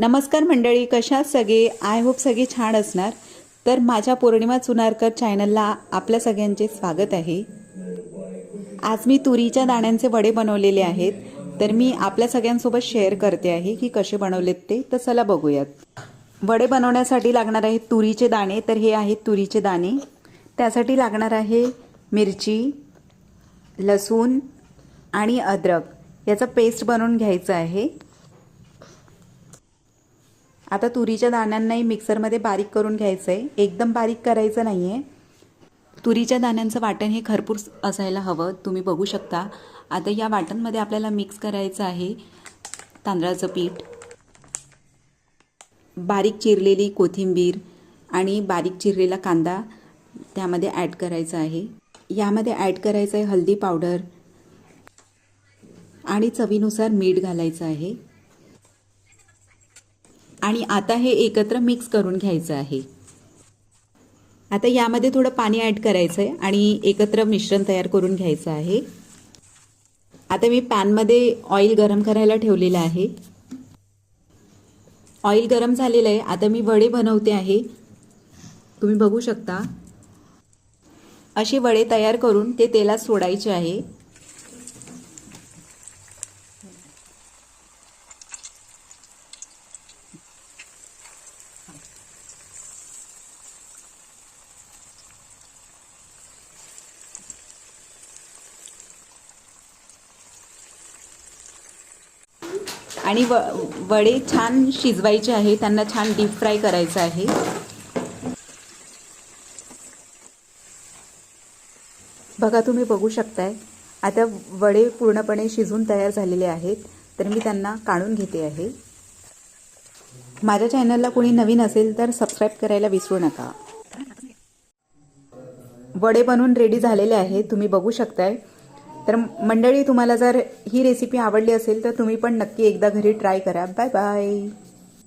नमस्कार मंडळी कशा सगळे? आय होप सगळे छान असणार. तर माझ्या पौर्णिमा चुनारकर चॅनलला आपल्या सगळ्यांचे स्वागत आहे. आज मी तुरीच्या दाण्यांचे वडे बनवलेले आहेत. तर मी आपल्या सगळ्यांसोबत शेअर करते आहे की कसे बनवलेत ते. तर चला बघूयात. वडे बनवण्यासाठी लागणार आहेत तुरीचे दाणे. तर हे आहेत तुरीचे दाणे. त्यासाठी लागणार आहे मिरची लसूण आणि अद्रक. याचं पेस्ट बनवून घ्यायचं आहे. आता तुरीच्या दाण्यांनाही मिक्सरमध्ये बारीक करून घ्यायचं आहे एकदम बारीक करायचं नाही आहे तुरीच्या दाण्यांचं वाटण हे भरपूर असायला हवं. तुम्ही बघू शकता. आता या वाटणमध्ये आपल्याला मिक्स करायचं आहे तांदळाचं पीठ बारीक चिरलेली कोथिंबीर आणि बारीक चिरलेला कांदा त्यामध्ये ॲड करायचा आहे. यामध्ये ॲड करायचं आहे हल्दी पावडर आणि चवीनुसार मीठ घालायचं आहे. आणि आता हे एकत्र मिक्स करून घ्यायचं आहे. आता यामध्ये थोडं पाणी ॲड करायचं आहे आणि एकत्र मिश्रण तयार करून घ्यायचं आहे. आता मी पॅनमध्ये ऑइल गरम करायला ठेवलेलं आहे. ऑइल गरम झालेलं आहे. आता मी वडे बनवते आहे. तुम्ही बघू शकता. असे वडे तयार करून ते तेलात सोडायचे आहे. आणि व वडे छान शिजवायचे आहे. त्यांना छान डीप फ्राय करायचं आहे. बघा तुम्ही बघू शकताय. आता वडे पूर्णपणे शिजून तयार झालेले आहेत. तर मी त्यांना काढून घेते आहे. माझ्या चॅनलला कोणी नवीन असेल तर सबस्क्राईब करायला विसरू नका. वडे बनवून रेडी झालेले आहेत तुम्ही बघू शकताय. तर मंडळी तुम्हाला जर ही रेसिपी आवडली असेल तर तुम्ही पण नक्की एकदा घरी ट्राय करा. Bye bye